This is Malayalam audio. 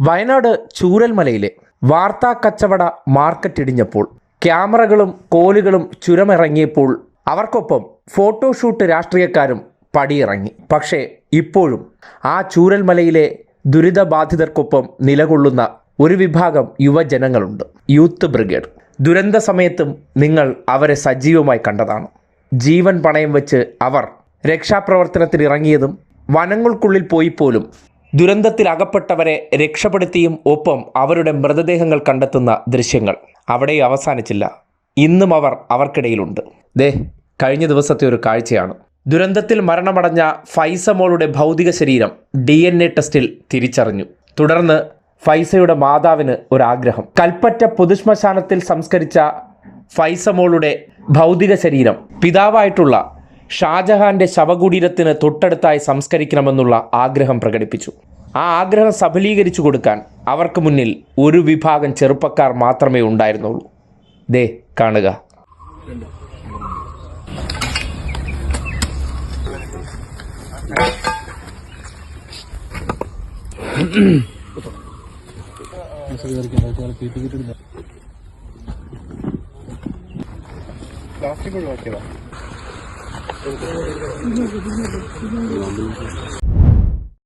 വയനാട് ചൂരൽമലയിലെ വാർത്താ കച്ചവട മാർക്കറ്റ് ഇടിഞ്ഞപ്പോൾ ക്യാമറകളും കോലുകളും ചുരമിറങ്ങിയപ്പോൾ അവർക്കൊപ്പം ഫോട്ടോഷൂട്ട് രാഷ്ട്രീയക്കാരും പടിയിറങ്ങി. പക്ഷേ ഇപ്പോഴും ആ ചൂരൽമലയിലെ ദുരിതബാധിതർക്കൊപ്പം നിലകൊള്ളുന്ന ഒരു വിഭാഗം യുവജനങ്ങളുണ്ട്. Youth brigade. ദുരന്ത സമയത്തും നിങ്ങൾ അവരെ സജീവമായി കണ്ടതാണ്. ജീവൻ പണയം വെച്ച് അവർ രക്ഷാപ്രവർത്തനത്തിന് ഇറങ്ങിയതും വനങ്ങൾക്കുള്ളിൽ പോയി പോലും ദുരന്തത്തിൽ അകപ്പെട്ടവരെ രക്ഷപ്പെടുത്തിയും ഒപ്പം അവരുടെ മൃതദേഹങ്ങൾ കണ്ടെത്തുന്ന ദൃശ്യങ്ങൾ അവിടെ അവസാനിച്ചില്ല. ഇന്നും അവർ അവർക്കിടയിലുണ്ട്. ദേ കഴിഞ്ഞ ദിവസത്തെ ഒരു കാഴ്ചയാണ്. ദുരന്തത്തിൽ മരണമടഞ്ഞ ഫൈസമോളുടെ ഭൗതിക ശരീരം ഡി എൻ എ ടെസ്റ്റിൽ തിരിച്ചറിഞ്ഞു. തുടർന്ന് ഫൈസയുടെ മാതാവിന് ഒരാഗ്രഹം കൽപ്പറ്റ പൊതുശ്മശാനത്തിൽ സംസ്കരിച്ച ഫൈസമോളുടെ ഭൗതിക ശരീരം പിതാവായിട്ടുള്ള ഷാജഹാന്റെ ശവകുടീരത്തിന് തൊട്ടടുത്തായി സംസ്കരിക്കണമെന്നുള്ള ആഗ്രഹം പ്രകടിപ്പിച്ചു. ആ ആഗ്രഹം സഫലീകരിച്ചു കൊടുക്കാൻ അവർക്ക് മുന്നിൽ ഒരു വിഭാഗം ചെറുപ്പക്കാർ മാത്രമേ ഉണ്ടായിരുന്നുള്ളൂ. ദേ കാണുക. പ്ലാസ്റ്റിക് よろしくお願いします。